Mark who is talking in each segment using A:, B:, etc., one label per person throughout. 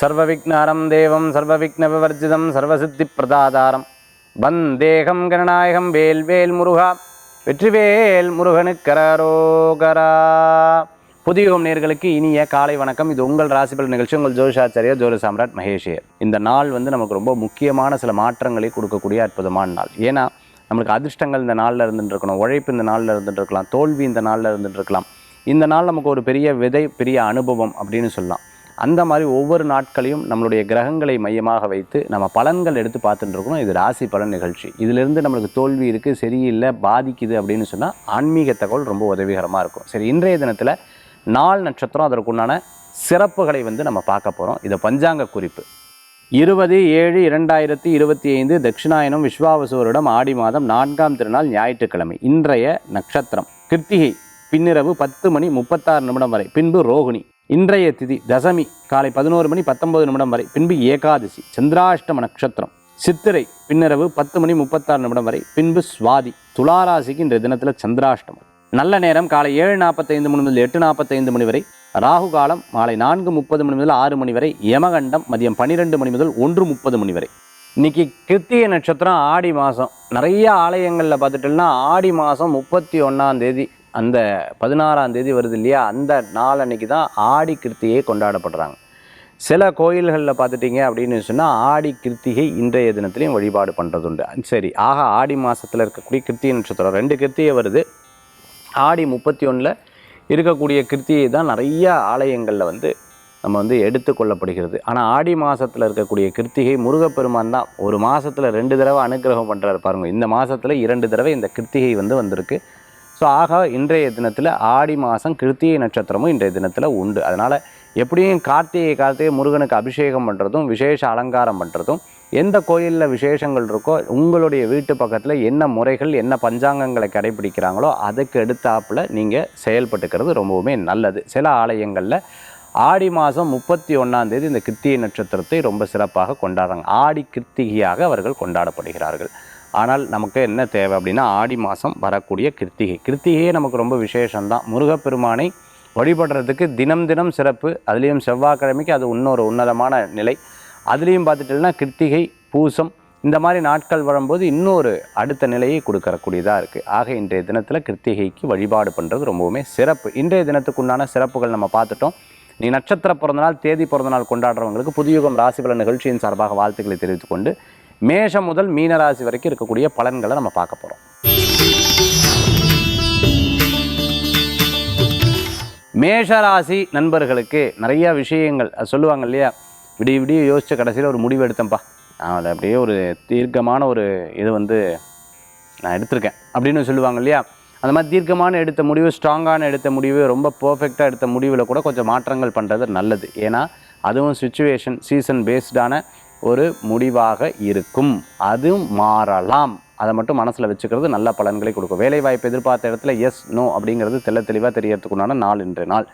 A: சர்வவிக்னாரம் தேவம் சர்வவிக்ன விவர்ஜிதம் சர்வசித்தி பிரதாதாரம் வந்தேகம் கணநாயகம் வேல் வேல் முருகா வெற்றிவேல் முருகனுக்கரோகரா புதியோம் நேர்களுக்கு இனிய காலை வணக்கம் இது உங்கள் ராசிபல் நிகழ்ச்சி உங்கள் ஜோஷாச்சாரியா ஜோர சாம்ராட் மகேஷியர் இந்த நாள் வந்து நமக்கு ரொம்ப முக்கியமான சில மாற்றங்களை கொடுக்கக்கூடிய அற்புதமான நாள் ஏன்னா நம்மளுக்கு அதிர்ஷ்டங்கள் இந்த நாளில் இருந்துட்டு இருக்கணும் உழைப்பு இந்த நாளில் இருந்துட்டு இருக்கலாம் தோல்வி இந்த நாளில் இருந்துட்டு இருக்கலாம் இந்த நாள் நமக்கு ஒரு பெரிய விதை பெரிய அனுபவம் அப்படின்னு சொல்லலாம் அந்த மாதிரி ஒவ்வொரு நாட்களையும் நம்மளுடைய கிரகங்களை மையமாக வைத்து நம்ம பலன்கள் எடுத்து பார்த்துட்டு இருக்கணும் இது ராசி பலன் நிகழ்ச்சி இதிலிருந்து நம்மளுக்கு தோல்வி இருக்குது சரியில்லை பாதிக்குது அப்படின்னு சொன்னால் ஆன்மீக தகவல் ரொம்ப உதவிகரமாக இருக்கும் சரி இன்றைய தினத்தில் நாள் நட்சத்திரம் அதற்குண்டான சிறப்புகளை வந்து நம்ம பார்க்க போகிறோம் இது பஞ்சாங்க குறிப்பு இருபது ஏழு இரண்டாயிரத்தி இருபத்தி ஐந்து தட்சிணாயனம் விஸ்வாவசுவரிடம் ஆடி மாதம் நான்காம் திருநாள் ஞாயிற்றுக்கிழமை இன்றைய நட்சத்திரம் கிருத்திகை பின்னிரவு பத்து மணி முப்பத்தாறு நிமிடம் வரை பின்பு ரோகிணி இன்றைய திதி தசமி காலை பதினோரு மணி பத்தொன்பது நிமிடம் வரை பின்பு ஏகாதசி சந்திராஷ்டம நட்சத்திரம் சித்திரை பின்னரவு பத்து மணி முப்பத்தாறு நிமிடம் வரை பின்பு சுவாதி துளாராசிக்கு இன்றைய தினத்தில் சந்திராஷ்டமம் நல்ல நேரம் காலை ஏழு நாற்பத்தைந்து மணி முதல் எட்டு நாற்பத்தைந்து மணி வரை ராகு காலம் மாலை நான்கு முப்பது மணி முதல் ஆறு மணி வரை யமகண்டம் மதியம் பன்னிரெண்டு மணி முதல் ஒன்று முப்பது மணி வரை இன்னைக்கு கிருத்திய நட்சத்திரம் ஆடி மாதம் நிறைய ஆலயங்களில் பார்த்துட்டோம்னா ஆடி மாதம் முப்பத்தி ஒன்றாம் தேதி அந்த பதினாறாம் தேதி வருது இல்லையா அந்த நாள் அன்னைக்கு தான் ஆடி கிருத்தியை கொண்டாடப்படுறாங்க சில கோயில்களில் பார்த்துட்டிங்க அப்படின்னு சொன்னால் ஆடி கிருத்திகை இன்றைய தினத்துலையும் வழிபாடு பண்ணுறது உண்டு சரி ஆக ஆடி மாதத்தில் இருக்கக்கூடிய கிருத்திகை நட்சத்திரம் ரெண்டு கிருத்திகை வருது ஆடி முப்பத்தி ஒன்றில் இருக்கக்கூடிய கிருத்தியை தான் நிறைய ஆலயங்களில் வந்து நம்ம வந்து எடுத்துக்கொள்ளப்படுகிறது ஆனால் ஆடி மாதத்தில் இருக்கக்கூடிய கிருத்திகை முருகப்பெருமான் தான் ஒரு மாதத்தில் ரெண்டு தடவை அனுகிரகம் பண்ணுறாரு பாருங்கள் இந்த மாதத்தில் இரண்டு தடவை இந்த கிருத்திகை வந்து வந்திருக்கு ஸோ ஆக இன்றைய தினத்தில் ஆடி மாதம் கிருத்திகை நட்சத்திரமும் இன்றைய தினத்தில் உண்டு அதனால் எப்படியும் கார்த்திகை கார்த்திகை முருகனுக்கு அபிஷேகம் பண்ணுறதும் விசேஷ அலங்காரம் பண்ணுறதும் எந்த கோயிலில் விசேஷங்கள் இருக்கோ உங்களுடைய வீட்டு பக்கத்தில் என்ன முறைகள் என்ன பஞ்சாங்கங்களை கடைபிடிக்கிறாங்களோ அதுக்கு எடுத்தாப்பில் நீங்கள் செயல்பட்டுக்கிறது ரொம்பவுமே நல்லது சில ஆலயங்களில் ஆடி மாதம் முப்பத்தி ஒன்றாந்தேதி இந்த கிருத்திகை நட்சத்திரத்தை ரொம்ப சிறப்பாக கொண்டாடுறாங்க ஆடி கிருத்திகையாக அவர்கள் கொண்டாடப்படுகிறார்கள் ஆனால் நமக்கு என்ன தேவை அப்படின்னா ஆடி மாதம் வரக்கூடிய கிருத்திகை கிருத்திகையே நமக்கு ரொம்ப விசேஷம்தான் முருகப்பெருமானை வழிபடுறதுக்கு தினம் தினம் சிறப்பு அதுலேயும் செவ்வாய்க்கிழமைக்கு அது இன்னொரு உன்னதமான நிலை அதுலேயும் பார்த்துட்டோம்னா கிருத்திகை பூசம் இந்த மாதிரி நாட்கள் வரும்போது இன்னொரு அடுத்த நிலையை கொடுக்கறக்கூடியதாக இருக்குது ஆக இன்றைய தினத்தில் கிருத்திகைக்கு வழிபாடு பண்ணுறது ரொம்பவுமே சிறப்பு இன்றைய தினத்துக்குண்டான சிறப்புகள் நம்ம பார்த்துட்டோம் நீ நட்சத்திர பிறந்தநாள் தேதி பிறந்தநாள் கொண்டாடுறவங்களுக்கு புதுயுகம் ராசிபல நிகழ்ச்சியின் சார்பாக வாழ்த்துக்களை தெரிவித்துக்கொண்டு மேஷம் முதல் மீனராசி வரைக்கும் இருக்கக்கூடிய பலன்களை நம்ம பார்க்க போகிறோம் மேஷராசி நண்பர்களுக்கு நிறையா விஷயங்கள் சொல்லுவாங்க இல்லையா விடிய விடிய யோசித்த கடைசியில் ஒரு முடிவு எடுத்தேன்ப்பா நான் அதில் அப்படியே ஒரு தீர்க்கமான ஒரு இது வந்து நான் எடுத்திருக்கேன் அப்படின்னு சொல்லுவாங்க இல்லையா அந்த மாதிரி தீர்க்கமான எடுத்த முடிவு ஸ்ட்ராங்கான எடுத்த முடிவு ரொம்ப பர்ஃபெக்டாக எடுத்த முடிவில் கூட கொஞ்சம் மாற்றங்கள் பண்ணுறது நல்லது ஏன்னா அதுவும் சுச்சுவேஷன் சீசன் பேஸ்டான ஒரு முடிவாக இருக்கும் அது மாறலாம் அதை மட்டும் மனசில் வச்சுக்கிறது நல்ல பலன்களை கொடுக்கும் வேலைவாய்ப்பு எதிர்பார்த்த இடத்துல எஸ் நோ அப்படிங்கிறது தெல்ல தெளிவாக உண்டான நாள் இன்று நாள்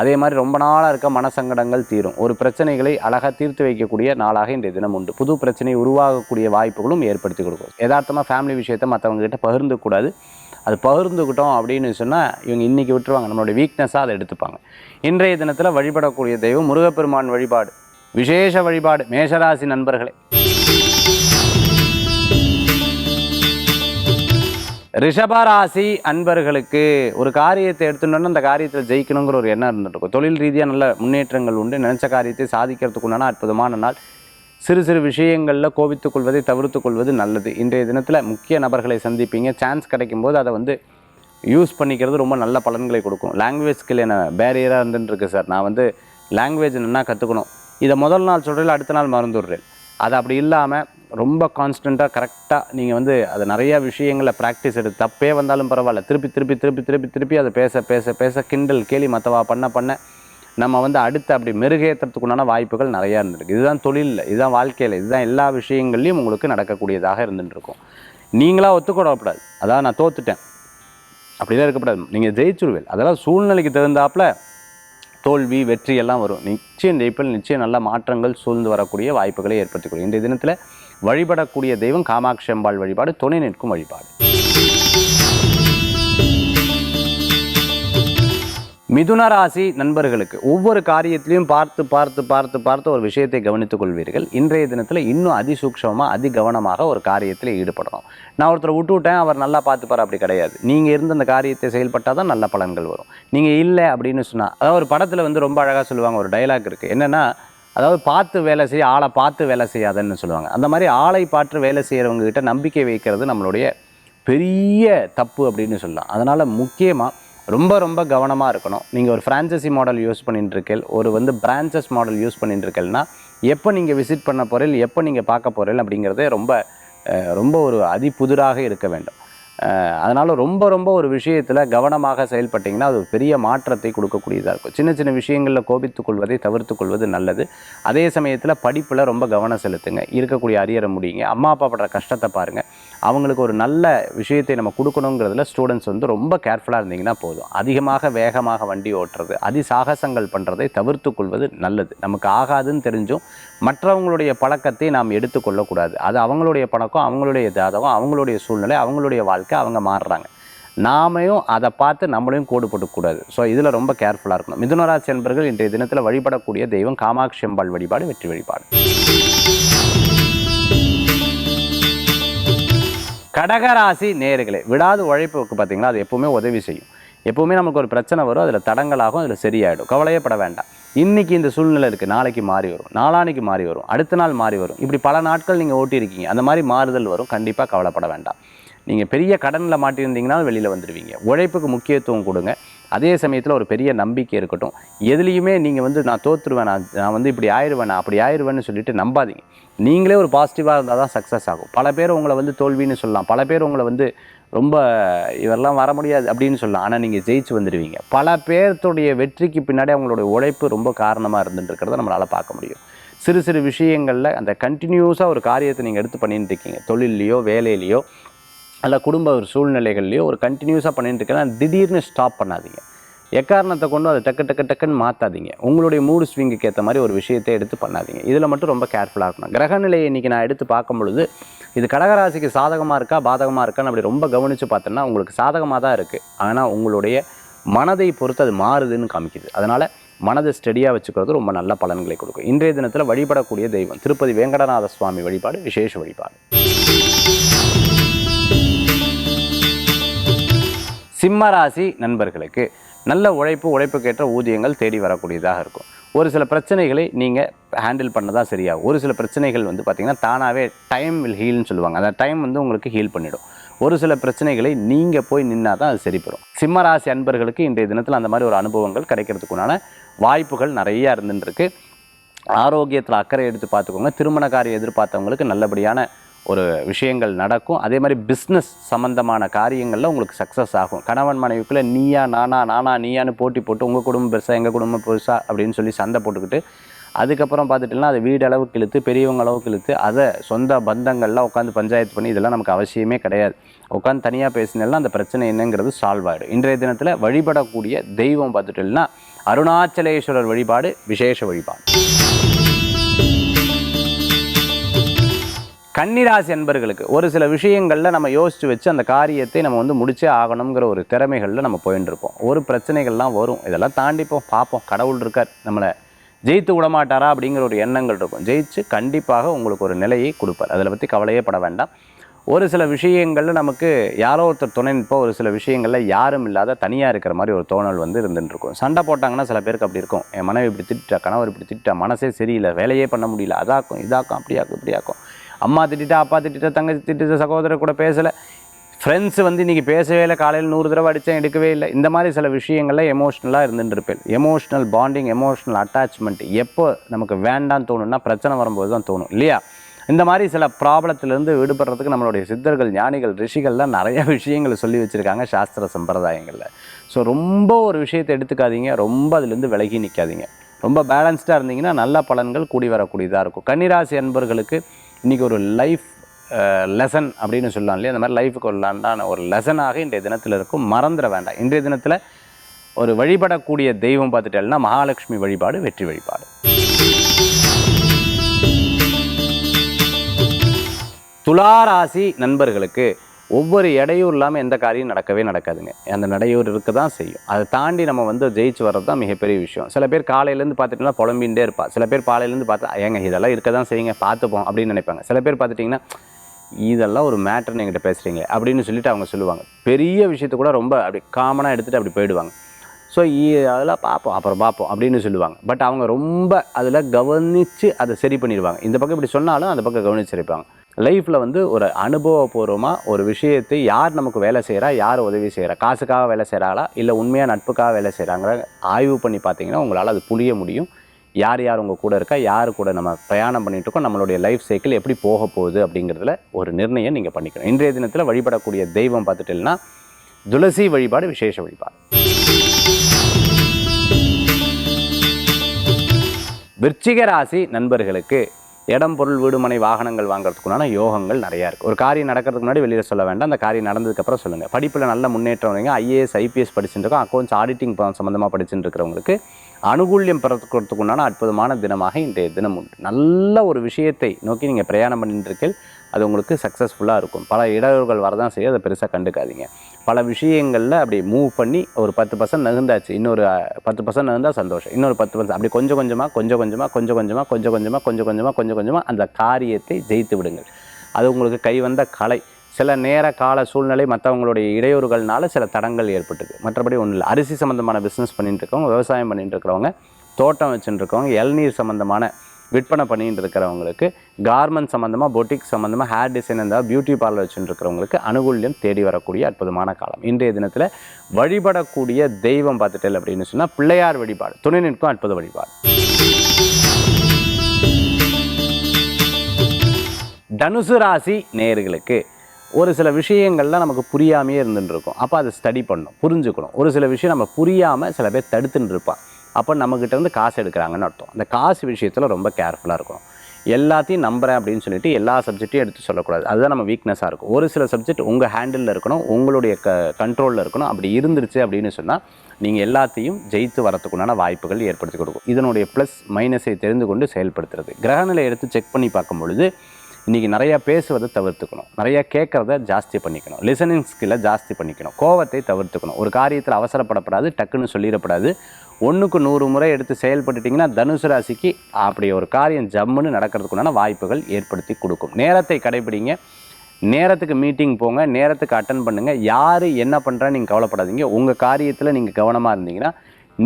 A: அதே மாதிரி ரொம்ப நாளாக இருக்க மனசங்கடங்கள் தீரும் ஒரு பிரச்சனைகளை அழகாக தீர்த்து வைக்கக்கூடிய நாளாக இன்றைய தினம் உண்டு புது பிரச்சனை உருவாகக்கூடிய வாய்ப்புகளும் ஏற்படுத்தி கொடுக்கும் யதார்த்தமாக ஃபேமிலி விஷயத்தை மற்றவங்ககிட்ட பகிர்ந்து கூடாது அது பகிர்ந்துக்கிட்டோம் அப்படின்னு சொன்னால் இவங்க இன்றைக்கி விட்டுருவாங்க நம்மளுடைய வீக்னஸாக அதை எடுத்துப்பாங்க இன்றைய தினத்தில் வழிபடக்கூடிய தெய்வம் முருகப்பெருமான் வழிபாடு விசேஷ வழிபாடு மேஷராசி நண்பர்களே ரிஷபராசி அன்பர்களுக்கு ஒரு காரியத்தை எடுத்துட்டோம்னா அந்த காரியத்தில் ஜெயிக்கணுங்கிற ஒரு எண்ணம் இருந்துருக்கும் தொழில் ரீதியாக நல்ல முன்னேற்றங்கள் உண்டு நினச்ச காரியத்தை உண்டான அற்புதமான நாள் சிறு சிறு விஷயங்களில் கோபித்துக் கொள்வதை தவிர்த்து கொள்வது நல்லது இன்றைய தினத்தில் முக்கிய நபர்களை சந்திப்பீங்க சான்ஸ் கிடைக்கும் போது அதை வந்து யூஸ் பண்ணிக்கிறது ரொம்ப நல்ல பலன்களை கொடுக்கும் லாங்குவேஜ் ஸ்கில் என்ன பேரியராக இருந்துருக்கு சார் நான் வந்து லாங்குவேஜ் நல்லா கற்றுக்கணும் இதை முதல் நாள் சொல்கிறீங்க அடுத்த நாள் மறந்துடுறேன் அது அப்படி இல்லாமல் ரொம்ப கான்ஸ்டண்ட்டாக கரெக்டாக நீங்கள் வந்து அது நிறையா விஷயங்களை ப்ராக்டிஸ் எடுத்து தப்பே வந்தாலும் பரவாயில்ல திருப்பி திருப்பி திருப்பி திருப்பி திருப்பி அதை பேச பேச பேச கிண்டல் கேலி மற்றவா பண்ண பண்ண நம்ம வந்து அடுத்து அப்படி மெருகேற்றத்துக்குண்டான வாய்ப்புகள் நிறையா இருந்திருக்கு இதுதான் தொழிலில் இதுதான் வாழ்க்கையில் இதுதான் எல்லா விஷயங்கள்லையும் உங்களுக்கு நடக்கக்கூடியதாக இருந்துட்டுருக்கும் நீங்களாக ஒத்துக்கூடப்படாது அதான் நான் தோத்துட்டேன் அப்படிலாம் இருக்கக்கூடாது நீங்கள் ஜெயிச்சுருவேன் அதெல்லாம் சூழ்நிலைக்கு தகுந்தாப்பில் தோல்வி வெற்றி எல்லாம் வரும் நிச்சயம் ஜெயிப்பில் நிச்சயம் நல்ல மாற்றங்கள் சூழ்ந்து வரக்கூடிய வாய்ப்புகளை ஏற்படுத்திக் இந்த தினத்தில் வழிபடக்கூடிய தெய்வம் காமாட்சி அம்பாள் வழிபாடு துணை நிற்கும் வழிபாடு மிதுன ராசி நண்பர்களுக்கு ஒவ்வொரு காரியத்திலையும் பார்த்து பார்த்து பார்த்து பார்த்து ஒரு விஷயத்தை கவனித்துக் கொள்வீர்கள் இன்றைய தினத்தில் இன்னும் அதிசூக்ஷமாக அதி கவனமாக ஒரு காரியத்தில் ஈடுபடணும் நான் ஒருத்தர் விட்டு விட்டேன் அவர் நல்லா பார்த்துப்பார் அப்படி கிடையாது நீங்கள் இருந்து அந்த காரியத்தை செயல்பட்டால் தான் நல்ல பலன்கள் வரும் நீங்கள் இல்லை அப்படின்னு சொன்னால் அதாவது ஒரு படத்தில் வந்து ரொம்ப அழகாக சொல்லுவாங்க ஒரு டைலாக் இருக்குது என்னென்னா அதாவது பார்த்து வேலை செய்ய ஆளை பார்த்து வேலை செய்யாதன்னு சொல்லுவாங்க அந்த மாதிரி ஆளை பார்த்து வேலை செய்கிறவங்ககிட்ட நம்பிக்கை வைக்கிறது நம்மளுடைய பெரிய தப்பு அப்படின்னு சொல்லலாம் அதனால் முக்கியமாக ரொம்ப ரொம்ப கவனமாக இருக்கணும் நீங்கள் ஒரு ஃப்ரான்ச்சைசி மாடல் யூஸ் பண்ணிட்டுருக்கேன் ஒரு வந்து பிரான்ச்சஸ் மாடல் யூஸ் பண்ணிட்டுருக்கேன்னா எப்போ நீங்கள் விசிட் பண்ண போகிறீள் எப்போ நீங்கள் பார்க்க போகிறீள் அப்படிங்கிறதே ரொம்ப ரொம்ப ஒரு அதிபுதிராக இருக்க வேண்டும் அதனால் ரொம்ப ரொம்ப ஒரு விஷயத்தில் கவனமாக செயல்பட்டிங்கன்னா அது ஒரு பெரிய மாற்றத்தை கொடுக்கக்கூடியதாக இருக்கும் சின்ன சின்ன விஷயங்களில் கோபித்து கொள்வதை தவிர்த்து கொள்வது நல்லது அதே சமயத்தில் படிப்பில் ரொம்ப கவனம் செலுத்துங்க இருக்கக்கூடிய அரியரை முடியுங்க அம்மா அப்பா படுற கஷ்டத்தை பாருங்கள் அவங்களுக்கு ஒரு நல்ல விஷயத்தை நம்ம கொடுக்கணுங்கிறதுல ஸ்டூடெண்ட்ஸ் வந்து ரொம்ப கேர்ஃபுல்லாக இருந்தீங்கன்னா போதும் அதிகமாக வேகமாக வண்டி ஓட்டுறது அதி சாகசங்கள் பண்ணுறதை தவிர்த்து கொள்வது நல்லது நமக்கு ஆகாதுன்னு தெரிஞ்சும் மற்றவங்களுடைய பழக்கத்தை நாம் எடுத்துக்கொள்ளக்கூடாது அது அவங்களுடைய பழக்கம் அவங்களுடைய ஜாதகம் அவங்களுடைய சூழ்நிலை அவங்களுடைய வாழ்க்கை அவங்க மாறுறாங்க நாமையும் அதை பார்த்து நம்மளையும் கோடு போட்டுக்கூடாது ஸோ இதில் ரொம்ப கேர்ஃபுல்லாக இருக்கணும் மிதுனராஜ் என்பர்கள் இன்றைய தினத்தில் வழிபடக்கூடிய தெய்வம் காமாட்சி அம்பாள் வழிபாடு வெற்றி வழிபாடு கடகராசி நேர்களே விடாது உழைப்புக்கு பார்த்திங்கன்னா அது எப்போவுமே உதவி செய்யும் எப்போவுமே நமக்கு ஒரு பிரச்சனை வரும் அதில் தடங்களாகும் அதில் சரியாயிடும் கவலையப்பட வேண்டாம் இன்றைக்கி இந்த சூழ்நிலை இருக்குது நாளைக்கு மாறி வரும் நாளானிக்கு மாறி வரும் அடுத்த நாள் மாறி வரும் இப்படி பல நாட்கள் நீங்கள் ஓட்டியிருக்கீங்க அந்த மாதிரி மாறுதல் வரும் கண்டிப்பாக கவலைப்பட வேண்டாம் நீங்கள் பெரிய கடனில் மாட்டியிருந்தீங்கன்னா வெளியில் வந்துடுவீங்க உழைப்புக்கு முக்கியத்துவம் கொடுங்க அதே சமயத்தில் ஒரு பெரிய நம்பிக்கை இருக்கட்டும் எதுலேயுமே நீங்கள் வந்து நான் தோற்றுருவேன் நான் நான் வந்து இப்படி ஆயிடுவேன் நான் அப்படி ஆயிடுவேன்னு சொல்லிட்டு நம்பாதீங்க நீங்களே ஒரு பாசிட்டிவாக இருந்தால் தான் சக்ஸஸ் ஆகும் பல பேர் உங்களை வந்து தோல்வின்னு சொல்லலாம் பல பேர் உங்களை வந்து ரொம்ப இவரெல்லாம் வர முடியாது அப்படின்னு சொல்லலாம் ஆனால் நீங்கள் ஜெயிச்சு வந்துடுவீங்க பல பேர்த்துடைய வெற்றிக்கு பின்னாடி அவங்களுடைய உழைப்பு ரொம்ப காரணமாக இருந்துட்டுருக்கிறத நம்மளால் பார்க்க முடியும் சிறு சிறு விஷயங்களில் அந்த கண்டினியூஸாக ஒரு காரியத்தை நீங்கள் எடுத்து பண்ணிட்டு இருக்கீங்க தொழில்லையோ வேலையிலையோ அல்ல குடும்ப ஒரு சூழ்நிலைகள்லையோ ஒரு கண்டினியூஸாக பண்ணிட்டு இருக்கா திடீர்னு ஸ்டாப் பண்ணாதீங்க எக்காரணத்தை கொண்டும் அதை டக்கு டக்கு டக்குன்னு மாற்றாதீங்க உங்களுடைய மூடு ஸ்விங்குக்கு ஏற்ற மாதிரி ஒரு விஷயத்தை எடுத்து பண்ணாதீங்க இதில் மட்டும் ரொம்ப கேர்ஃபுல்லாக இருக்கணும் கிரகநிலையை இன்றைக்கி நான் எடுத்து பார்க்கும் பொழுது இது கடகராசிக்கு சாதகமாக இருக்கா பாதகமாக இருக்கான்னு அப்படி ரொம்ப கவனித்து பார்த்தோன்னா உங்களுக்கு சாதகமாக தான் இருக்குது ஆனால் உங்களுடைய மனதை பொறுத்து அது மாறுதுன்னு காமிக்குது அதனால் மனதை ஸ்டெடியாக வச்சுக்கிறது ரொம்ப நல்ல பலன்களை கொடுக்கும் இன்றைய தினத்தில் வழிபடக்கூடிய தெய்வம் திருப்பதி வேங்கடநாத சுவாமி வழிபாடு விசேஷ வழிபாடு சிம்மராசி நண்பர்களுக்கு நல்ல உழைப்பு உழைப்புக்கேற்ற ஊதியங்கள் தேடி வரக்கூடியதாக இருக்கும் ஒரு சில பிரச்சனைகளை நீங்கள் ஹேண்டில் பண்ண தான் சரியாகும் ஒரு சில பிரச்சனைகள் வந்து பார்த்திங்கன்னா தானாகவே டைம் வில் ஹீல்னு சொல்லுவாங்க அந்த டைம் வந்து உங்களுக்கு ஹீல் பண்ணிவிடும் ஒரு சில பிரச்சனைகளை நீங்கள் போய் நின்னா தான் அது சரிப்படும் சிம்மராசி அன்பர்களுக்கு இன்றைய தினத்தில் அந்த மாதிரி ஒரு அனுபவங்கள் கிடைக்கிறதுக்குண்டான வாய்ப்புகள் நிறையா இருந்துருக்கு ஆரோக்கியத்தில் அக்கறை எடுத்து பார்த்துக்கோங்க திருமண எதிர்பார்த்தவங்களுக்கு நல்லபடியான ஒரு விஷயங்கள் நடக்கும் அதே மாதிரி பிஸ்னஸ் சம்மந்தமான காரியங்களில் உங்களுக்கு சக்ஸஸ் ஆகும் கணவன் மனைவிக்குள்ளே நீயா நானா நானா நீயான்னு போட்டி போட்டு உங்கள் குடும்பம் பெருசாக எங்கள் குடும்பம் பெருசாக அப்படின்னு சொல்லி சண்டை போட்டுக்கிட்டு அதுக்கப்புறம் பார்த்துட்டுலாம் அது வீடு அளவுக்கு இழுத்து பெரியவங்க அளவுக்கு இழுத்து அதை சொந்த பந்தங்கள்லாம் உட்காந்து பஞ்சாயத்து பண்ணி இதெல்லாம் நமக்கு அவசியமே கிடையாது உட்காந்து தனியாக பேசினாலும் அந்த பிரச்சனை என்னங்கிறது சால்வ் ஆகிடும் இன்றைய தினத்தில் வழிபடக்கூடிய தெய்வம் பார்த்துட்டோம்னா அருணாச்சலேஸ்வரர் வழிபாடு விசேஷ வழிபாடு கன்னிராசி அன்பர்களுக்கு ஒரு சில விஷயங்களில் நம்ம யோசித்து வச்சு அந்த காரியத்தை நம்ம வந்து முடிச்சே ஆகணுங்கிற ஒரு திறமைகளில் நம்ம போயின்னு ஒரு பிரச்சனைகள்லாம் வரும் இதெல்லாம் தாண்டிப்போம் பார்ப்போம் கடவுள் இருக்கார் நம்மளை ஜெயித்து விடமாட்டாரா அப்படிங்கிற ஒரு எண்ணங்கள் இருக்கும் ஜெயிச்சு கண்டிப்பாக உங்களுக்கு ஒரு நிலையை கொடுப்பார் அதில் பற்றி கவலையே பட வேண்டாம் ஒரு சில விஷயங்களில் நமக்கு யாரோ ஒருத்தர் துணை நிற்போம் ஒரு சில விஷயங்களில் யாரும் இல்லாத தனியாக இருக்கிற மாதிரி ஒரு தோணல் வந்து இருந்துட்டுருக்கும் சண்டை போட்டாங்கன்னா சில பேருக்கு அப்படி இருக்கும் என் மனைவி இப்படி திட்டா கணவர் இப்படி திட்டா மனசே சரியில்லை வேலையே பண்ண முடியல அதாக்கும் இதாக்கும் அப்படியாக்கும் இப்படியாக்கும் அம்மா திட்டா அப்பா திட்டா தங்கச்சி திட்டா சகோதரர் கூட பேசலை ஃப்ரெண்ட்ஸ் வந்து இன்றைக்கி பேசவே இல்லை காலையில் நூறு தடவை அடித்தேன் எடுக்கவே இல்லை இந்த மாதிரி சில விஷயங்களில் எமோஷ்னலாக இருந்துட்டுருப்பேன் எமோஷ்னல் பாண்டிங் எமோஷ்னல் அட்டாச்மெண்ட் எப்போ நமக்கு வேண்டாம் தோணுன்னா பிரச்சனை வரும்போது தான் தோணும் இல்லையா இந்த மாதிரி சில ப்ராப்ளத்திலேருந்து விடுபடுறதுக்கு நம்மளுடைய சித்தர்கள் ஞானிகள் ரிஷிகள்லாம் நிறைய விஷயங்களை சொல்லி வச்சுருக்காங்க சாஸ்திர சம்பிரதாயங்களில் ஸோ ரொம்ப ஒரு விஷயத்தை எடுத்துக்காதீங்க ரொம்ப அதுலேருந்து விலகி நிற்காதீங்க ரொம்ப பேலன்ஸ்டாக இருந்தீங்கன்னா நல்ல பலன்கள் கூடி வரக்கூடியதாக இருக்கும் கன்னிராசி அன்பர்களுக்கு இன்றைக்கி ஒரு லைஃப் லெசன் அப்படின்னு சொல்லலாம் இல்லையா அந்த மாதிரி லைஃபுக்கு ஒரு ஒரு லெசனாக இன்றைய தினத்தில் இருக்கும் மறந்துட வேண்டாம் இன்றைய தினத்தில் ஒரு வழிபடக்கூடிய தெய்வம் பார்த்துட்டேன்னா மகாலட்சுமி வழிபாடு வெற்றி வழிபாடு துளாராசி நண்பர்களுக்கு ஒவ்வொரு இடையூறு இல்லாமல் எந்த காரியம் நடக்கவே நடக்காதுங்க அந்த நடையூர் இருக்க தான் செய்யும் அதை தாண்டி நம்ம வந்து ஜெயிச்சு வர்றது தான் மிகப்பெரிய விஷயம் சில பேர் காலையிலேருந்து பார்த்துட்டிங்கன்னா புலம்பின்ண்டே இருப்பாள் சில பேர் பாலையிலேருந்து பார்த்தா ஏங்க இதெல்லாம் இருக்க தான் செய்யுங்க பார்த்துப்போம் அப்படின்னு நினைப்பாங்க சில பேர் பார்த்துட்டிங்கன்னா இதெல்லாம் ஒரு மேட்டர்னு எங்கிட்ட பேசுகிறீங்க அப்படின்னு சொல்லிட்டு அவங்க சொல்லுவாங்க பெரிய விஷயத்த கூட ரொம்ப அப்படி காமனாக எடுத்துகிட்டு அப்படி போயிடுவாங்க ஸோ அதெல்லாம் பார்ப்போம் அப்புறம் பார்ப்போம் அப்படின்னு சொல்லுவாங்க பட் அவங்க ரொம்ப அதில் கவனித்து அதை சரி பண்ணிடுவாங்க இந்த பக்கம் இப்படி சொன்னாலும் அந்த பக்கம் சரிப்பாங்க லைஃப்பில் வந்து ஒரு அனுபவபூர்வமாக ஒரு விஷயத்தை யார் நமக்கு வேலை செய்கிறா யார் உதவி செய்கிறா காசுக்காக வேலை செய்கிறாளா இல்லை உண்மையாக நட்புக்காக வேலை செய்கிறாங்கிற ஆய்வு பண்ணி பார்த்தீங்கன்னா உங்களால் அது புரிய முடியும் யார் யார் உங்கள் கூட இருக்கா யார் கூட நம்ம பிரயாணம் இருக்கோம் நம்மளுடைய லைஃப் சைக்கிள் எப்படி போக போகுது அப்படிங்கிறதுல ஒரு நிர்ணயம் நீங்கள் பண்ணிக்கணும் இன்றைய தினத்தில் வழிபடக்கூடிய தெய்வம் பார்த்துட்டீங்கன்னா துளசி வழிபாடு விசேஷ வழிபாடு விருச்சிக ராசி நண்பர்களுக்கு இடம் பொருள் வீடு மனை வாகனங்கள் வாங்குறதுக்குண்டான யோகங்கள் நிறையா இருக்குது ஒரு காரியம் நடக்கிறதுக்கு முன்னாடி வெளியில் சொல்ல வேண்டாம் அந்த காரியம் நடந்ததுக்கப்புறம் சொல்லுங்கள் படிப்பில் நல்ல முன்னேற்றம் ஐஏஎஸ் ஐபிஎஸ் படிச்சுட்டுருக்கோம் அக்கௌண்ட்ஸ் ஆடிட்டிங் சம்மந்தமாக படிச்சுட்டு இருக்கிறவங்களுக்கு அனுகூல்யம் பெறத்துக்கிறதுக்குண்டான அற்புதமான தினமாக இன்றைய தினம் உண்டு நல்ல ஒரு விஷயத்தை நோக்கி நீங்கள் பிரயாணம் பண்ணிட்டு இருக்கீங்க அது உங்களுக்கு சக்ஸஸ்ஃபுல்லாக இருக்கும் பல இடர்கள் வரதான் செய்ய அதை பெருசாக கண்டுக்காதீங்க பல விஷயங்களில் அப்படி மூவ் பண்ணி ஒரு பத்து பர்சன்ட் நகர்ந்தாச்சு இன்னொரு பத்து பர்சன்ட் நகர்ந்தால் சந்தோஷம் இன்னொரு பத்து பர்சன்ட் அப்படி கொஞ்சம் கொஞ்சமாக கொஞ்சம் கொஞ்சமாக கொஞ்சம் கொஞ்சமாக கொஞ்சம் கொஞ்சமாக கொஞ்சம் கொஞ்சமாக கொஞ்சம் கொஞ்சமாக அந்த காரியத்தை ஜெயித்து விடுங்கள் அது உங்களுக்கு கை வந்த கலை சில நேர கால சூழ்நிலை மற்றவங்களுடைய இடையூறுகள்னால சில தடங்கள் ஏற்பட்டுது மற்றபடி ஒன்றும் இல்லை அரிசி சம்மந்தமான பிஸ்னஸ் பண்ணிட்டு இருக்கவங்க விவசாயம் பண்ணிட்டு இருக்கிறவங்க தோட்டம் வச்சுட்டு இருக்கவங்க இளநீர் சம்மந்தமான விற்பனை பண்ணிட்டு இருக்கிறவங்களுக்கு கார்மெண்ட் சம்மந்தமாக பொட்டிக் சம்மந்தமாக ஹேர் டிசைன் இருந்தால் பியூட்டி பார்லர் வச்சுட்டு இருக்கிறவங்களுக்கு அனுகூல்யம் தேடி வரக்கூடிய அற்புதமான காலம் இன்றைய தினத்தில் வழிபடக்கூடிய தெய்வம் பார்த்துட்டேன் அப்படின்னு சொன்னால் பிள்ளையார் வழிபாடு துணை நிற்கும் அற்புத வழிபாடு தனுசு ராசி நேர்களுக்கு ஒரு சில விஷயங்கள்லாம் நமக்கு புரியாமையே இருந்துட்டு இருக்கும் அப்போ அதை ஸ்டடி பண்ணணும் புரிஞ்சுக்கணும் ஒரு சில விஷயம் நம்ம புரியாமல் சில பேர் தடுத்துன்னு இருப்பான் அப்போ நம்மக்கிட்ட வந்து காசு எடுக்கிறாங்கன்னு அர்த்தம் அந்த காசு விஷயத்தில் ரொம்ப கேர்ஃபுல்லாக இருக்கும் எல்லாத்தையும் நம்புகிறேன் அப்படின்னு சொல்லிட்டு எல்லா சப்ஜெக்ட்டையும் எடுத்து சொல்லக்கூடாது அதுதான் நம்ம வீக்னஸாக இருக்கும் ஒரு சில சப்ஜெக்ட் உங்கள் ஹேண்டிலில் இருக்கணும் உங்களுடைய க கண்ட்ரோலில் இருக்கணும் அப்படி இருந்துருச்சு அப்படின்னு சொன்னால் நீங்கள் எல்லாத்தையும் ஜெயித்து வரத்துக்குண்டான வாய்ப்புகள் ஏற்படுத்தி கொடுக்கும் இதனுடைய ப்ளஸ் மைனஸை தெரிந்து கொண்டு செயல்படுத்துறது கிரகநிலை எடுத்து செக் பண்ணி பார்க்கும் பொழுது இன்றைக்கி நிறையா பேசுவதை தவிர்த்துக்கணும் நிறையா கேட்குறத ஜாஸ்தி பண்ணிக்கணும் லிசனிங் ஸ்கில்லை ஜாஸ்தி பண்ணிக்கணும் கோவத்தை தவிர்த்துக்கணும் ஒரு காரியத்தில் அவசரப்படப்படாது டக்குன்னு சொல்லிடப்படாது ஒன்றுக்கு நூறு முறை எடுத்து செயல்பட்டுட்டிங்கன்னா தனுசு ராசிக்கு அப்படி ஒரு காரியம் ஜம்முன்னு நடக்கிறதுக்குண்டான வாய்ப்புகள் ஏற்படுத்தி கொடுக்கும் நேரத்தை கடைபிடிங்க நேரத்துக்கு மீட்டிங் போங்க நேரத்துக்கு அட்டன் பண்ணுங்கள் யார் என்ன பண்ணுறா நீங்கள் கவலைப்படாதீங்க உங்கள் காரியத்தில் நீங்கள் கவனமாக இருந்தீங்கன்னா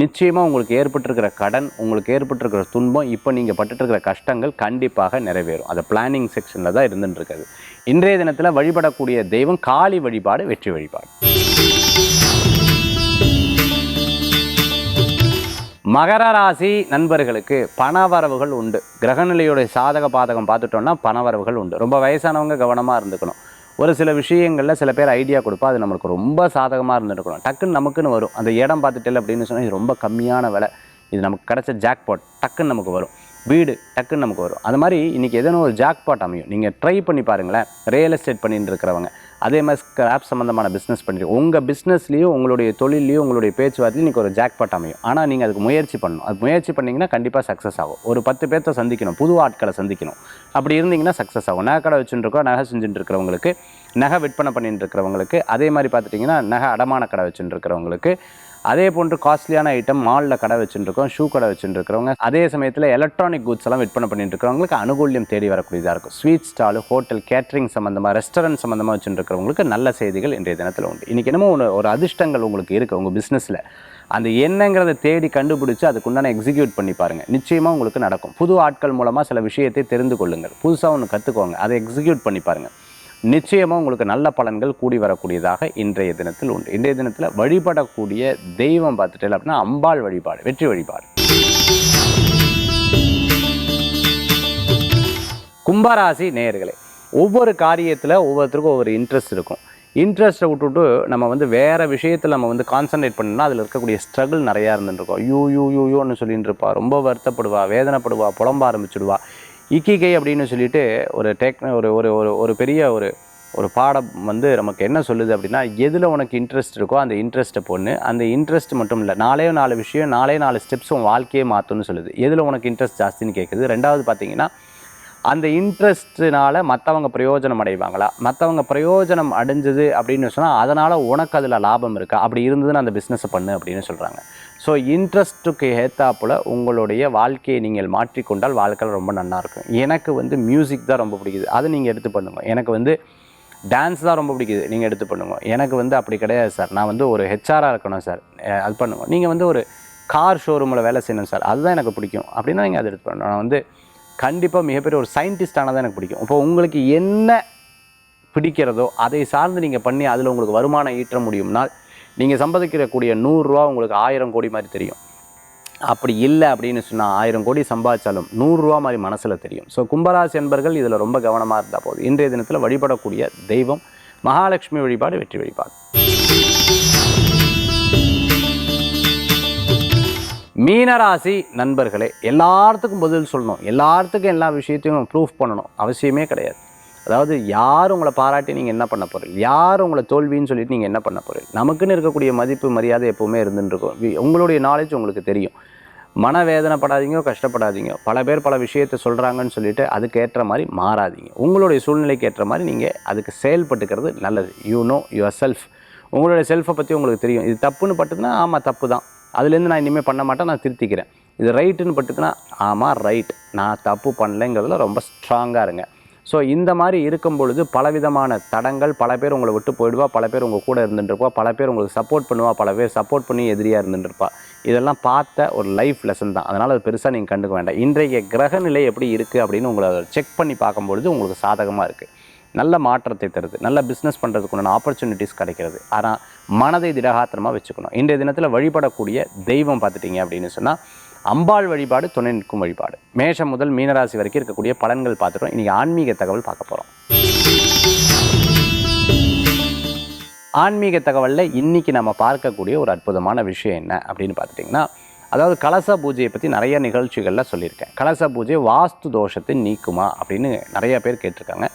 A: நிச்சயமாக உங்களுக்கு ஏற்பட்டிருக்கிற கடன் உங்களுக்கு ஏற்பட்டிருக்கிற துன்பம் இப்போ நீங்கள் பட்டுட்டுருக்கிற கஷ்டங்கள் கண்டிப்பாக நிறைவேறும் அது பிளானிங் செக்ஷனில் தான் இருந்துட்டுருக்குது இன்றைய தினத்தில் வழிபடக்கூடிய தெய்வம் காளி வழிபாடு வெற்றி வழிபாடு மகர ராசி நண்பர்களுக்கு பணவரவுகள் உண்டு கிரகநிலையுடைய சாதக பாதகம் பார்த்துட்டோம்னா பணவரவுகள் உண்டு ரொம்ப வயசானவங்க கவனமாக இருந்துக்கணும் ஒரு சில விஷயங்களில் சில பேர் ஐடியா கொடுப்பா அது நம்மளுக்கு ரொம்ப சாதகமாக இருந்துருக்கணும் டக்குன்னு நமக்குன்னு வரும் அந்த இடம் இல்லை அப்படின்னு சொன்னால் இது ரொம்ப கம்மியான விலை இது நமக்கு கிடச்ச ஜாக்பாட் டக்குன்னு நமக்கு வரும் வீடு டக்குன்னு நமக்கு வரும் அது மாதிரி இன்றைக்கி எதனோ ஒரு ஜாக்பாட் அமையும் நீங்கள் ட்ரை பண்ணி பாருங்களேன் ரியல் எஸ்டேட் பண்ணிட்டு இருக்கிறவங்க அதே மாதிரி ஸ்கிராப் சம்மந்தமான பிஸ்னஸ் பண்ணுறீங்க உங்கள் பிஸ்னஸ்லேயோ உங்களுடைய தொழிலையோ உங்களுடைய பேச்சுவார்த்தையும் இன்றைக்கி ஒரு ஜாக்பாட் அமையும் ஆனால் நீங்கள் அதுக்கு முயற்சி பண்ணணும் அது முயற்சி பண்ணிங்கன்னா கண்டிப்பாக சக்ஸஸ் ஆகும் ஒரு பத்து பேர்த்த சந்திக்கணும் புது ஆட்களை சந்திக்கணும் அப்படி இருந்தீங்கன்னா சக்ஸஸ் ஆகும் நகை கடை வச்சுருக்கோம் நகை செஞ்சுட்டு இருக்கிறவங்களுக்கு நகை விற்பனை பண்ணிட்டு இருக்கிறவங்களுக்கு அதே மாதிரி பார்த்துட்டிங்கன்னா நகை அடமான கடை வச்சுட்டு இருக்கிறவங்களுக்கு அதே போன்று காஸ்ட்லியான ஐட்டம் மாலில் கடை வச்சுட்டுருக்கோம் ஷூ கடை வச்சுட்டுருக்கிறவங்க அதே சமயத்தில் எலக்ட்ரானிக் கூட்ஸ் எல்லாம் விற்பனை பண்ணிட்டு இருக்கிறவங்களுக்கு அனுகூலியம் தேடி வரக்கூடியதாக இருக்கும் ஸ்வீட் ஸ்டால் ஹோட்டல் கேட்ரிங் சம்மந்தமாக ரெஸ்டாரண்ட் சம்மந்தமாக வச்சுருக்கிறவங்களுக்கு நல்ல செய்திகள் இன்றைய தினத்தில் உண்டு இன்றைக்கி என்னமோ ஒரு ஒரு அதிர்ஷ்டங்கள் உங்களுக்கு இருக்குது உங்கள் பிஸ்னஸில் அந்த என்னங்கிறத தேடி கண்டுபிடிச்சி அதுக்குண்டான எக்ஸிக்யூட் பண்ணி பாருங்கள் நிச்சயமாக உங்களுக்கு நடக்கும் புது ஆட்கள் மூலமாக சில விஷயத்தை தெரிந்து கொள்ளுங்கள் புதுசாக ஒன்று கற்றுக்கோங்க அதை எக்ஸிக்யூட் பண்ணி பாருங்கள் நிச்சயமாக உங்களுக்கு நல்ல பலன்கள் கூடி வரக்கூடியதாக இன்றைய தினத்தில் உண்டு இன்றைய தினத்தில் வழிபடக்கூடிய தெய்வம் பார்த்துட்டு அப்படின்னா அம்பாள் வழிபாடு வெற்றி வழிபாடு கும்பராசி நேயர்களே ஒவ்வொரு காரியத்தில் ஒவ்வொருத்தருக்கும் ஒவ்வொரு இன்ட்ரெஸ்ட் இருக்கும் இன்ட்ரெஸ்ட்டை விட்டுட்டு நம்ம வந்து வேறு விஷயத்தில் நம்ம வந்து கான்சன்ட்ரேட் பண்ணால் அதில் இருக்கக்கூடிய ஸ்ட்ரகிள் நிறையா இருந்துருக்கோம் யூ யூ யூ யூன்னு சொல்லிட்டு இருப்பா ரொம்ப வருத்தப்படுவா வேதனைப்படுவா புலம்ப ஆரம்பிச்சிடுவா இக்கிகை அப்படின்னு சொல்லிட்டு ஒரு டெக் ஒரு ஒரு ஒரு ஒரு பெரிய ஒரு ஒரு பாடம் வந்து நமக்கு என்ன சொல்லுது அப்படின்னா எதில் உனக்கு இன்ட்ரெஸ்ட் இருக்கோ அந்த இன்ட்ரெஸ்ட்டை பொண்ணு அந்த இன்ட்ரெஸ்ட் மட்டும் இல்லை நாலே நாலு விஷயம் நாலே நாலு ஸ்டெப்ஸ் உன் வாழ்க்கையே மாற்றணும்னு சொல்லுது எதில் உனக்கு இன்ட்ரெஸ்ட் ஜாஸ்தின்னு கேட்குது ரெண்டாவது பார்த்தீங்கன்னா அந்த இன்ட்ரெஸ்ட்டுனால் மற்றவங்க பிரயோஜனம் அடைவாங்களா மற்றவங்க பிரயோஜனம் அடைஞ்சது அப்படின்னு சொன்னால் அதனால் உனக்கு அதில் லாபம் இருக்கா அப்படி இருந்ததுன்னு அந்த பிஸ்னஸை பண்ணு அப்படின்னு சொல்கிறாங்க ஸோ இன்ட்ரெஸ்ட்டுக்கு ஏற்றாப்புல உங்களுடைய வாழ்க்கையை நீங்கள் மாற்றிக்கொண்டால் வாழ்க்கையில் ரொம்ப நல்லாயிருக்கும் எனக்கு வந்து மியூசிக் தான் ரொம்ப பிடிக்குது அதை நீங்கள் எடுத்து பண்ணுங்கள் எனக்கு வந்து டான்ஸ் தான் ரொம்ப பிடிக்குது நீங்கள் எடுத்து பண்ணுங்கள் எனக்கு வந்து அப்படி கிடையாது சார் நான் வந்து ஒரு ஹெச்ஆராக இருக்கணும் சார் அது பண்ணுங்க நீங்கள் வந்து ஒரு கார் ஷோரூமில் வேலை செய்யணும் சார் அதுதான் எனக்கு பிடிக்கும் அப்படின்னா நீங்கள் அதை எடுத்து பண்ணணும் நான் வந்து கண்டிப்பாக மிகப்பெரிய ஒரு சயின்டிஸ்டானதான் எனக்கு பிடிக்கும் இப்போ உங்களுக்கு என்ன பிடிக்கிறதோ அதை சார்ந்து நீங்கள் பண்ணி அதில் உங்களுக்கு வருமானம் ஈட்ட முடியும்னால் நீங்கள் சம்பாதிக்கிறக்கூடிய நூறுரூவா உங்களுக்கு ஆயிரம் கோடி மாதிரி தெரியும் அப்படி இல்லை அப்படின்னு சொன்னால் ஆயிரம் கோடி சம்பாதிச்சாலும் நூறுரூவா மாதிரி மனசில் தெரியும் ஸோ கும்பராசி என்பர்கள் இதில் ரொம்ப கவனமாக இருந்தால் போதும் இன்றைய தினத்தில் வழிபடக்கூடிய தெய்வம் மகாலட்சுமி வழிபாடு வெற்றி வழிபாடு மீனராசி நண்பர்களே எல்லாத்துக்கும் பதில் சொல்லணும் எல்லாத்துக்கும் எல்லா விஷயத்தையும் ப்ரூஃப் பண்ணணும் அவசியமே கிடையாது அதாவது யார் உங்களை பாராட்டி நீங்கள் என்ன பண்ண போகிறீங்க யார் உங்களை தோல்வின்னு சொல்லிட்டு நீங்கள் என்ன பண்ண போகிறீங்க நமக்குன்னு இருக்கக்கூடிய மதிப்பு மரியாதை எப்போவுமே இருந்துருக்கும் உங்களுடைய நாலேஜ் உங்களுக்கு தெரியும் மனவேதனைப்படாதீங்க கஷ்டப்படாதீங்க பல பேர் பல விஷயத்தை சொல்கிறாங்கன்னு சொல்லிட்டு அதுக்கேற்ற மாதிரி மாறாதீங்க உங்களுடைய சூழ்நிலைக்கு ஏற்ற மாதிரி நீங்கள் அதுக்கு செயல்பட்டுக்கிறது நல்லது யூ நோ யுவர் செல்ஃப் உங்களுடைய செல்ஃபை பற்றி உங்களுக்கு தெரியும் இது தப்புன்னு பட்டுதுன்னா ஆமாம் தப்பு தான் அதுலேருந்து நான் இனிமேல் பண்ண மாட்டேன் நான் திருத்திக்கிறேன் இது ரைட்டுன்னு பட்டுதுன்னா ஆமாம் ரைட் நான் தப்பு பண்ணலைங்கிறதுல ரொம்ப ஸ்ட்ராங்காக இருங்க ஸோ இந்த மாதிரி இருக்கும் பொழுது பலவிதமான தடங்கள் பல பேர் உங்களை விட்டு போயிடுவா பல பேர் உங்கள் கூட இருந்துட்டுருப்பா பல பேர் உங்களுக்கு சப்போர்ட் பண்ணுவா பல பேர் சப்போர்ட் பண்ணி எதிரியாக இருந்துட்டுருப்பா இதெல்லாம் பார்த்த ஒரு லைஃப் லெசன் தான் அதனால் அது பெருசாக நீங்கள் கண்டுக்க வேண்டாம் இன்றைய கிரகநிலை எப்படி இருக்குது அப்படின்னு உங்களை செக் பண்ணி பார்க்கும்பொழுது உங்களுக்கு சாதகமாக இருக்குது நல்ல மாற்றத்தை தருது நல்ல பிஸ்னஸ் பண்ணுறதுக்குண்டான ஆப்பர்ச்சுனிட்டிஸ் கிடைக்கிறது ஆனால் மனதை திடகாத்திரமாக வச்சுக்கணும் இன்றைய தினத்தில் வழிபடக்கூடிய தெய்வம் பார்த்துட்டிங்க அப்படின்னு சொன்னால் அம்பாள் வழிபாடு துணை நிற்கும் வழிபாடு மேஷம் முதல் மீனராசி வரைக்கும் இருக்கக்கூடிய பலன்கள் பார்த்துட்டோம் இன்றைக்கி ஆன்மீக தகவல் பார்க்க போகிறோம் ஆன்மீக தகவலில் இன்றைக்கி நம்ம பார்க்கக்கூடிய ஒரு அற்புதமான விஷயம் என்ன அப்படின்னு பார்த்துட்டிங்கன்னா அதாவது கலச பூஜையை பற்றி நிறைய நிகழ்ச்சிகளில் சொல்லியிருக்கேன் கலச பூஜை வாஸ்து தோஷத்தை நீக்குமா அப்படின்னு நிறையா பேர் கேட்டிருக்காங்க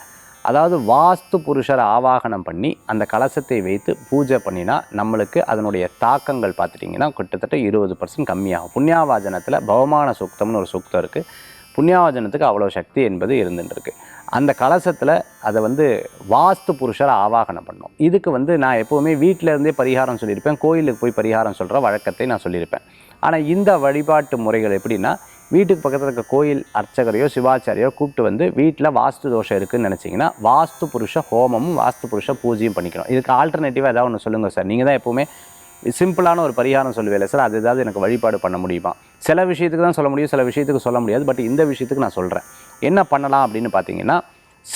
A: அதாவது வாஸ்து புருஷரை ஆவாகனம் பண்ணி அந்த கலசத்தை வைத்து பூஜை பண்ணினா நம்மளுக்கு அதனுடைய தாக்கங்கள் பார்த்துட்டிங்கன்னா கிட்டத்தட்ட இருபது பர்சன்ட் கம்மியாகும் புண்ணியாவாஜனத்தில் பவமான சுக்தம்னு ஒரு சுக்தம் இருக்குது புண்ணியாவாஜனத்துக்கு அவ்வளோ சக்தி என்பது இருந்துட்டுருக்கு அந்த கலசத்தில் அதை வந்து வாஸ்து புருஷரை ஆவாகனம் பண்ணும் இதுக்கு வந்து நான் எப்போவுமே வீட்டிலேருந்தே பரிகாரம் சொல்லியிருப்பேன் கோயிலுக்கு போய் பரிகாரம் சொல்கிற வழக்கத்தை நான் சொல்லியிருப்பேன் ஆனால் இந்த வழிபாட்டு முறைகள் எப்படின்னா வீட்டுக்கு பக்கத்தில் இருக்க கோயில் அர்ச்சகரையோ சிவாச்சாரியோ கூப்பிட்டு வந்து வீட்டில் வாஸ்து தோஷம் இருக்குதுன்னு நினச்சிங்கன்னா வாஸ்து புருஷ ஹோமமும் வாஸ்து புருஷ பூஜையும் பண்ணிக்கணும் இதுக்கு ஆல்டர்னேட்டிவாக ஏதாவது ஒன்று சொல்லுங்கள் சார் நீங்கள் தான் எப்போவுமே சிம்பிளான ஒரு பரிகாரம் சொல்லுவேன் சார் அது ஏதாவது எனக்கு வழிபாடு பண்ண முடியுமா சில விஷயத்துக்கு தான் சொல்ல முடியும் சில விஷயத்துக்கு சொல்ல முடியாது பட் இந்த விஷயத்துக்கு நான் சொல்கிறேன் என்ன பண்ணலாம் அப்படின்னு பார்த்தீங்கன்னா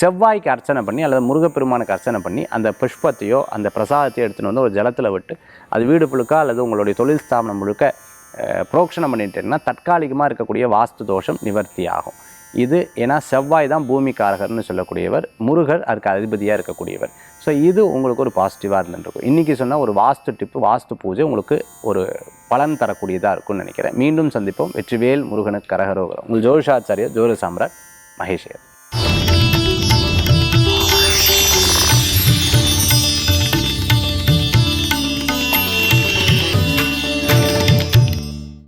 A: செவ்வாய்க்கு அர்ச்சனை பண்ணி அல்லது முருகப்பெருமானுக்கு அர்ச்சனை பண்ணி அந்த புஷ்பத்தையோ அந்த பிரசாதத்தையோ எடுத்துகிட்டு வந்து ஒரு ஜலத்தில் விட்டு அது வீடு புழுக்க அல்லது உங்களுடைய தொழில் ஸ்தாபனம் முழுக்க புரோக்ஷனம் பண்ணிட்டேன்னா தற்காலிகமாக இருக்கக்கூடிய வாஸ்து தோஷம் நிவர்த்தி ஆகும் இது ஏன்னா செவ்வாய் தான் பூமிக்காரகர்னு சொல்லக்கூடியவர் முருகர் அதுக்கு அதிபதியாக இருக்கக்கூடியவர் ஸோ இது உங்களுக்கு ஒரு பாசிட்டிவாக இருந்துருக்கும் இன்றைக்கி சொன்னால் ஒரு வாஸ்து டிப்பு வாஸ்து பூஜை உங்களுக்கு ஒரு பலன் தரக்கூடியதாக இருக்கும்னு நினைக்கிறேன் மீண்டும் சந்திப்போம் வெற்றிவேல் முருகனுக்கு கரகரோகரம் உங்கள் ஜோதிஷாச்சாரியர் ஜோதி சாம்ராட் மகேஷர்